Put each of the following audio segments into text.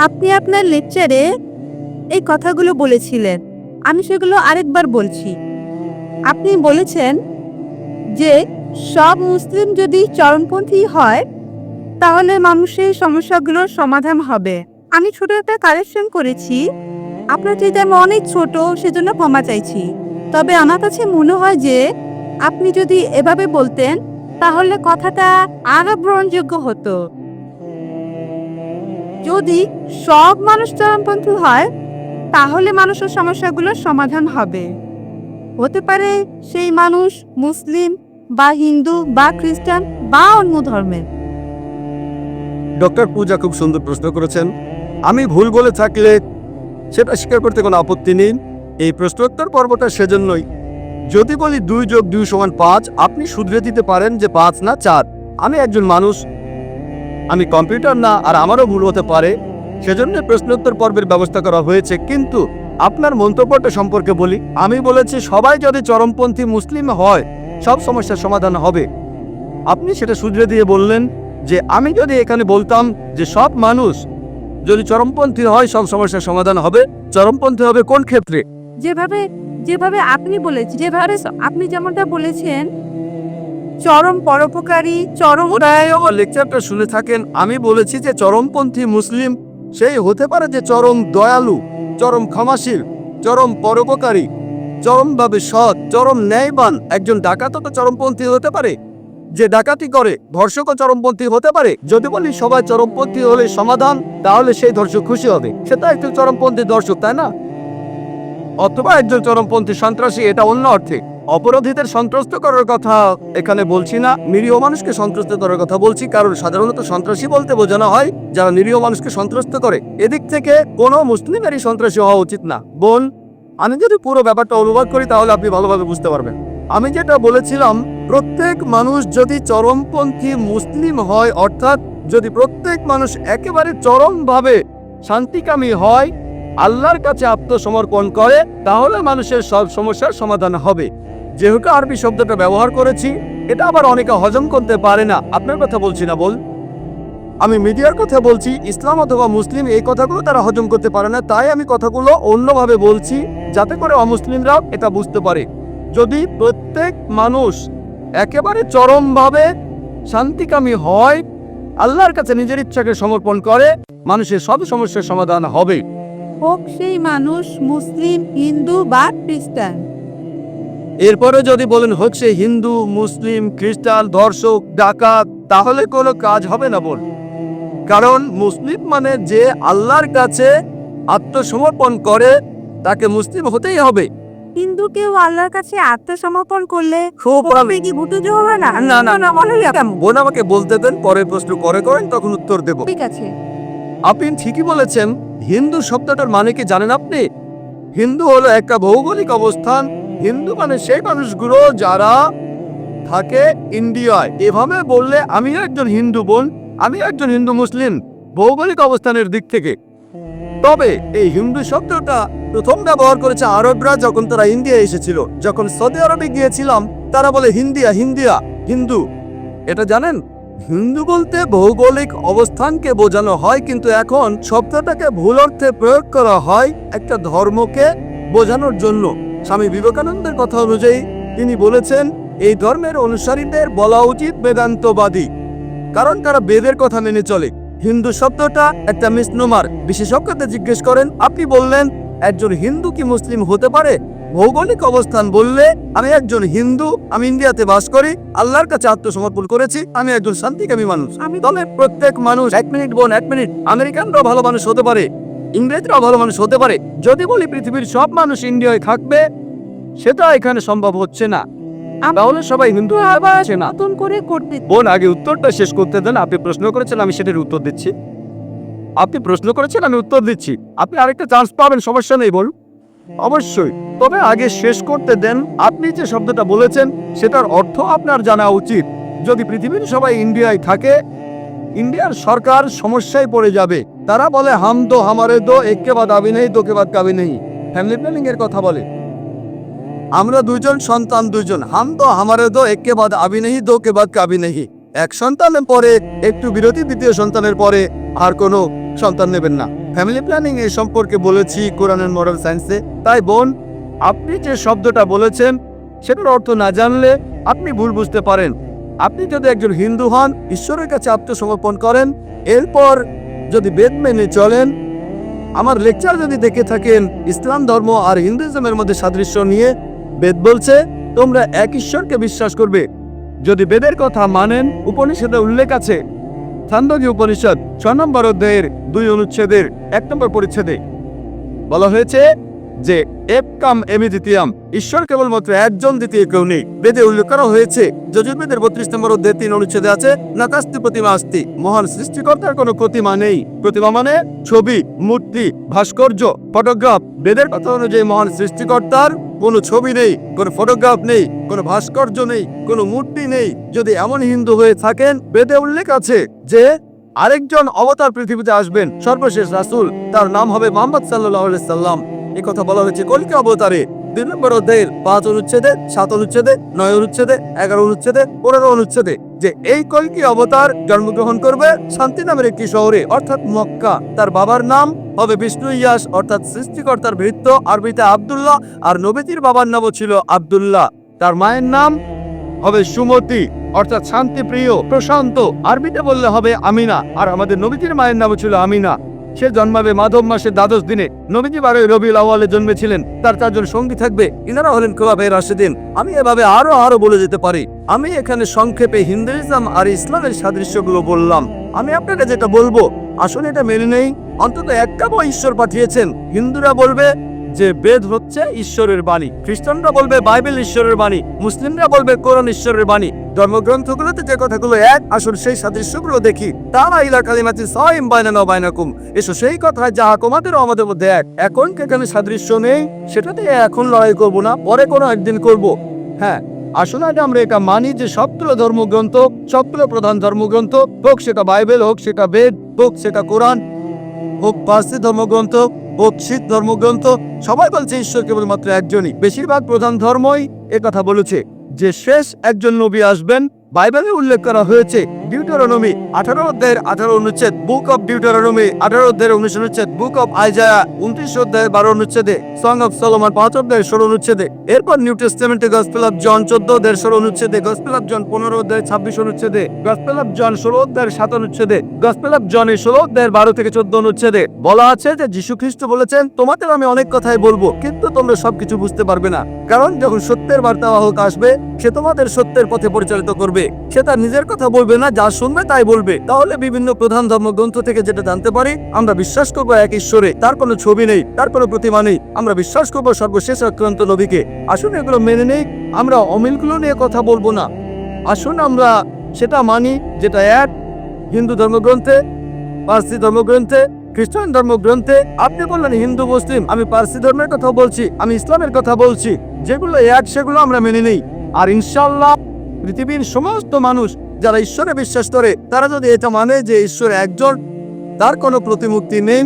আপনি আপনার লেকচারে এই কথাগুলো বলেছিলেন। আমি সেগুলো আরেকবার বলছি। আপনি বলেছেন যে সব মুসলিম যদি চরমপন্থী হয়, তাহলে মানুষের সমস্যাগুলোর সমাধান হবে। আমি ছোট একটা কারেকশন করেছি। আপনার যেটা অনেক ছোট, সেজন্য ক্ষমা চাইছি। তবে আমার কাছে মনে হয় যে আপনি যদি এভাবে বলতেন, তাহলে কথাটা আরও গ্রহণযোগ্য হতো। যদি সব মানুষ চরমপন্থী হয়, তাহলে মানুষের সমস্যাগুলোর সমাধান হবে। হতে পারে সেই মানুষ মুসলিম বা হিন্দু বা খ্রিস্টান বা অন্য ধর্মের। ডক্টর পূজা খুব সুন্দর প্রশ্ন করেছেন। আমি ভুল বলে থাকলে সেটা স্বীকার করতে কোনো আপত্তি নেই। এই প্রশ্নোত্তর পর্বটা সেজন্যই। যদি বলি দুই যোগ দুই সমান পাঁচ, আপনি শুধরে দিতে পারেন যে পাঁচ না চার। আমি একজন মানুষ আমি কম্পিউটার না, আর আমারও ভুল হতে পারে। সেজন্য প্রশ্নোত্তর পর্বের ব্যবস্থা করা হয়েছে। কিন্তু আপনার মন্তব্যটা সম্পর্কে বলি। আমি বলেছি, সবাই যদি চরমপন্থী মুসলিম হয়, সব সমস্যার সমাধান হবে। আপনি সেটা শুধরে দিয়ে বললেন যে, আমি যদি এখানে বলতাম যে, সব মানুষ যদি চরমপন্থী হয়, সব সমস্যার সমাধান হবে। চরমপন্থী হবে কোন ক্ষেত্রে? যেভাবে যেভাবে আপনি বলেছেন, যেভাবে আপনি যেমনটা বলেছেন চরম পরোপকারী চরম লেকচারটা শুনে থাকেন আমি বলেছি যে চরমপন্থী মুসলিম সেই হতে পারে যে চরম দয়ালু চরম ক্ষমাশীল চরম পরোপকারী চরমভাবে সৎ চরম ন্যায়বান একজন ডাকাতও তো চরমপন্থী হতে পারে। যে ডাকাতি করে ধর্ষকও চরমপন্থী হতে পারে। যদি বলি সবাই চরমপন্থী হলে সমাধান তাহলে সেই ধর্ষক খুশি হবে। সেটা একজন চরমপন্থী দর্শক তাই না? অথবা একজন চরমপন্থী সন্ত্রাসী এটা অন্য অর্থে। অপরাধীদের সন্ত্রস্ত করার কথা এখানে বলছি না। নিরীহ মানুষকে সন্ত্রস্ত করার কথা বলছি, কারণ সাধারণত সন্ত্রাসী বলতে বোঝানো হয়, যারা নিরীহ মানুষকে সন্ত্রস্ত করে। এদিক থেকে কোনো মুসলিমেরই সন্ত্রাসী হওয়া উচিত না। বোন, আমি যদি পুরো ব্যাপারটা অনুবাদ করি, তাহলে আপনি ভালোভাবে বুঝতে পারবেন। আমি যেটা বলেছিলাম, প্রত্যেক মানুষ যদি চরমপন্থী মুসলিম হয়, অর্থাৎ যদি প্রত্যেক মানুষ একেবারে চরমভাবে শান্তিকামী হয়, আল্লাহর কাছে আত্মসমর্পণ করে, তাহলে মানুষের সব সমস্যার সমাধান হবে। যেহেতু আরবি শব্দটা ব্যবহার করেছি, এটা আবার অনেকে হজম করতে পারে না। আপনার কথা বলছি না, বল। আমি মিডিয়ার কথা বলছি, ইসলাম অথবা মুসলিম এই কথাগুলো তারা হজম করতে পারে না, তাই আমি কথাগুলো অন্যভাবে বলছি, যাতে করে অমুসলিমরাও এটা বুঝতে পারে। যদি প্রত্যেক মানুষ একেবারে চরমভাবে শান্তিকামী হয়, আল্লাহর কাছে নিজের ইচ্ছাকে সমর্পণ করে, মানুষের সব সমস্যার সমাধান হবে। হোক সেই মানুষ মুসলিম, হিন্দু বা খ্রিস্টান। এরপরে যদি বলেন হচ্ছে হিন্দু মুসলিম খ্রিস্টান ধর্ষক ডাকাত তাহলে কোনো কাজ হবে না বল। কারণ মুসলিম মানে যে আল্লাহর কাছে আত্মসমর্পণ করে তাকে মুসলিম হতেই হবে। হিন্দু কেউ আল্লাহর কাছে আত্মসমর্পণ করলে কি ভুতুজ হবে না না, না। না বোন আমাকে বলতে দেন পরের প্রশ্ন করে করেন তখন উত্তর দেব। ঠিক আছে। আপনি ঠিকই বলেছেন হিন্দু শব্দটার মানে কি জানেন আপনি? হিন্দু হলো একটা ভৌগোলিক অবস্থান হিন্দু মানে সেই মানুষগুলো যারা থাকে ইন্ডিয়ায়। এভাবে বললে আমি একজন হিন্দু বোন আমি একজন হিন্দু মুসলিম, ভৌগোলিক অবস্থানের দিক থেকে। তবে এই হিন্দু শব্দটা প্রথম ব্যবহার করেছে আরবরা যখন তারা ইন্ডিয়া এসেছিল। যখন সৌদি আরবে গিয়েছিলাম, তারা বলে হিন্দিয়া হিন্দিয়া, হিন্দু। এটা জানেন? হিন্দু বলতে ভৌগোলিক অবস্থানকে বোঝানো হয়, কিন্তু এখন শব্দটাকে ভুল অর্থে প্রয়োগ করা হয় একটা ধর্মকে বোঝানোর জন্য। স্বামী বিবেকানন্দের কথা অনুযায়ী তিনি বলেছেন এই ধর্মের অনুসারীদের বলা উচিত বেদান্তবাদী কারণ তারা বেদের কথা মেনে চলে। হিন্দু শব্দটা একটা মিসনোমার বিশেষজ্ঞদের জিজ্ঞেস করেন আপনি বললেন একজন হিন্দু কি মুসলিম হতে পারে? ভৌগোলিক অবস্থান বললে আমি একজন হিন্দু আমি ইন্ডিয়াতে বাস করি আল্লাহর কাছে আত্মসমর্পণ করেছি আমি একজন শান্তিকামী মানুষ। আমি তবে প্রত্যেক মানুষ এক মিনিট বোন এক মিনিট আমেরিকানরাও ভালো মানুষ হতে পারে। ইংরেজরাও ভালো মানুষ হতে পারে। যদি বলি পৃথিবীর সব মানুষ ইন্ডিয়ায় থাকবে সেটা এখানে সম্ভব হচ্ছে না। তাহলে সবাই হিন্দু আছে না। নতুন করে করতে বোন আগে উত্তরটা শেষ করতে দেন। আপনি প্রশ্ন করেছেন আমি সেটার উত্তর দিচ্ছি। আপনি প্রশ্ন করেছেন আমি উত্তর দিচ্ছি। আপনি আরেকটা চান্স পাবেন সমস্যা নেই বল অবশ্যই। তবে আগে শেষ করতে দেন। আপনি যে শব্দটা বলেছেন সেটার অর্থ আপনার জানা উচিত। যদি পৃথিবীর সবাই ইন্ডিয়ায় থাকে ইন্ডিয়ার সরকার সমস্যায় পড়ে যাবে। তারা বলে, হাম দো হামারে দো একে বাদ আবি নেই তোকে বাদ কাবি নেই। ফ্যামিলি প্ল্যানিং এর কথা বলে। আমরা দুজন সন্তান দুজন হাম দো হামারে দো একে বাদ আবি নেই দো কে বাদ কাবি নেই। এক সন্তানের পরে, একটু বিরতি, দ্বিতীয় সন্তানের পরে আর কোনো সন্তান নেবেন না। ফ্যামিলি প্ল্যানিং এই সম্পর্কে বলেছি, কোরআনের মরাল সায়েন্সে। তাই বোন, আপনি যে শব্দটা বলেছেন, সেটার অর্থ না জানলে আপনি ভুল বুঝতে পারেন। আপনি যদি একজন হিন্দু হন, ঈশ্বরের কাছে আত্মসমর্পণ করেন, এরপর যদি বেদ মেনে চলেন, আমার লেকচার যদি দেখে থাকেন, ইসলাম ধর্ম আর হিন্দুইজমের মধ্যে সাদৃশ্য নিয়ে বেদ বলছে, তোমরা এক ঈশ্বরকে বিশ্বাস করবে। যদি বেদের কথা মানেন, উপনিষদে উল্লেখ আছে। ছান্দোগী উপনিষদ ছ নম্বর অধ্যায়ের দুই অনুচ্ছেদের এক নম্বর পরিচ্ছেদে বলা হয়েছে যে একাম এমি দ্বিতীয়াম। ঈশ্বর কেবলমাত্র একজন দ্বিতীয় কেউ নেই। বেদে উল্লেখ করা হয়েছে, যজুর্বেদের বত্রিশ নম্বর অধ্যায় তিন অনুচ্ছেদে আছে নাকাস্তি প্রতিমা আস্তি। মহান সৃষ্টিকর্তার কোনো প্রতিমা নেই। প্রতিমা মানে ছবি, মূর্তি, ভাস্কর্য, ফটোগ্রাফ। বেদের কথা অনুযায়ী মহান সৃষ্টিকর্তার কোনো ছবি নেই, কোনো ফটোগ্রাফ নেই, কোনো ভাস্কর্য নেই, কোনো মূর্তি নেই। যদি এমন হিন্দু হয়ে থাকেন, বেদে উল্লেখ আছে যে, আরেকজন অবতার পৃথিবীতে আসবেন, সর্বশেষ রাসুল। তার নাম হবে মোহাম্মদ সাল্লাহ সাল্লাম। এই কথা বলা হয়েছে। কলকি অবতারে দুই নম্বর অধ্যায়ের পাঁচ অনুচ্ছেদে, সাত অনুচ্ছেদে, নয় অনুচ্ছেদে, এগারো অনুচ্ছেদে, পনেরো অনুচ্ছেদে যে এই কলকি অবতার জন্মগ্রহণ করবে শান্তি নামের একটি শহরে, অর্থাৎ মক্কা। তার বাবার নাম হবে বিষ্ণু ইয়াস অর্থাৎ সৃষ্টিকর্তার ভৃত্য আরবিতে আব্দুল্লাহ আর নবীতির বাবার নামও ছিল আব্দুল্লাহ। তার মায়ের নাম হবে সুমতি, অর্থাৎ শান্তিপ্রিয়, প্রশান্ত। আরবিতে বললে হবে আমিনা, আর আমাদের নবীজির মায়ের নামও ছিল আমিনা। সে জন্মাবে মাধব মাসের দ্বাদশ দিনে। নবীজি বারোই রবিউল আওয়ালে জন্মেছিলেন। তার চারজন সঙ্গী থাকবে। ইনারা হলেন খোলাফে রাশেদিন। আমি এভাবে আরও আরও বলে যেতে পারি। আমি এখানে সংক্ষেপে হিন্দুইজম আর ইসলামের সাদৃশ্যগুলো বললাম। আমি আপনাকে যেটা বলব, আসলে এটা মেনে নেই। অন্তত একটা বই ঈশ্বর পাঠিয়েছেন। হিন্দুরা বলবে যে বেদ হচ্ছে ঈশ্বরের বাণী। খ্রিস্টানরা বলবে বাইবেল ঈশ্বরের বাণী। মুসলিমরা বলবে কোরআন ঈশ্বরের বাণী। ধর্মগ্রন্থগুলোতে যে কথাগুলো এক আসল সেই সাদৃশ্যগুলো দেখি। তারা ইলা কালিমাতি সাইম বাইনা বাইনাকুম। এসো সেই কথা যাহা তোমাদেরও আমাদের মধ্যে এক। এখন কেখানে সাদৃশ্য নেই, সেটাতে এখন লড়াই করব না, পরে কোনো একদিন করব। হ্যাঁ আসলে আগে আমরা এটা মানি যে সবগুলো ধর্মগ্রন্থ সবগুলো প্রধান ধর্মগ্রন্থ, হোক সেটা বাইবেল, হোক সেটা বেদ, হোক সেটা কোরআন, হোক পার্সি ধর্মগ্রন্থ, হোক শিখ ধর্মগ্রন্থ, সবাই বলছে ঈশ্বর কেবলমাত্র একজনই। বেশিরভাগ প্রধান ধর্মই কথা বলেছে। যে শেষ একজন নবী আসবেন বাইবেলে উল্লেখ করা হয়েছে ডিউটারোনমি আঠারো অধ্যায়ের আঠারো অনুচ্ছেদ বুক অফ ডিউটারোনমি আঠারো অধ্যায়ের উনিশ অনুচ্ছেদ বুক অফ আইজায়া উনত্রিশ অধ্যায়ের বারো অনুচ্ছেদে সং অফ সলোমান পাঁচ অধ্যায়ের ষোলো অনুচ্ছেদে, এরপর নিউ টেস্টামেন্টে গসপেল অফ জন চোদ্দ অধ্যায়ের ষোলো অনুচ্ছেদে গসপেল অফ জন পনেরো অধ্যায়ের ছাব্বিশ অনুচ্ছেদে গসপেল অফ জন ষোলো অধ্যায়ের সাত অনুচ্ছেদে গসপেল অফ জনের ষোলো অধ্যায়ের বারো থেকে চোদ্দ অনুচ্ছেদে। বলা আছে যে যীশু খ্রিস্ট বলেছেন, তোমাদের আমি অনেক কথাই বলব, কিন্তু তোমরা সবকিছু বুঝতে পারবে না। কারণ যখন সত্যের বার্তাবাহক আসবে, সে তোমাদের সত্যের পথে পরিচালিত করবে। সে তার নিজের কথা বলবে না, যা শুনবে তাই বলবে। তাহলে বিভিন্ন প্রধান ধর্মগ্রন্থ থেকে যেটা জানতে পারি, আমরা বিশ্বাস করব এক ঈশ্বরে। তার কোনো ছবি নেই, তার কোনো প্রতিমা নেই। আমরা বিশ্বাস করব সর্বশেষ আক্রান্ত নবীকে আসুন এগুলো মেনে নেই, আমরা অমিলগুলো নিয়ে কথা বলব না। আসুন আমরা সেটা মানি, যেটা এক, হিন্দু ধর্মগ্রন্থে, পার্সি ধর্মগ্রন্থে, খ্রিস্টান ধর্মগ্রন্থে। আপনি বললেন হিন্দু, মুসলিম, আমি পার্সি ধর্মের কথা বলছি, আমি ইসলামের কথা বলছি। যেগুলো এক, সেগুলো আমরা মেনে নেই। আর ইনশাল্লাহ পৃথিবীর সমস্ত মানুষ যারা ঈশ্বরে বিশ্বাস করে, তারা যদি এটা মানে যে ঈশ্বর একজন, তার কোনো প্রতিমূর্তি নেই।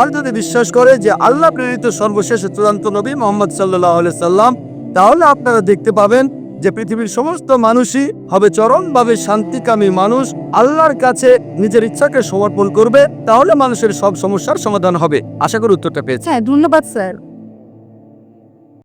আর যদি বিশ্বাস করে যে আল্লাহ প্রেরিত সর্বশেষ চূড়ান্ত নবী মোহাম্মদ সাল্লাহ সাল্লাম, তাহলে আপনারা দেখতে পাবেন যে পৃথিবীর সমস্ত মানুষই হবে চরমভাবে শান্তিকামী মানুষ, আল্লাহর কাছে নিজের ইচ্ছাকে সমর্পণ করবে, তাহলে মানুষের সব সমস্যার সমাধান হবে। আশা করি উত্তরটা পেয়েছে হ্যাঁ ধন্যবাদ, স্যার।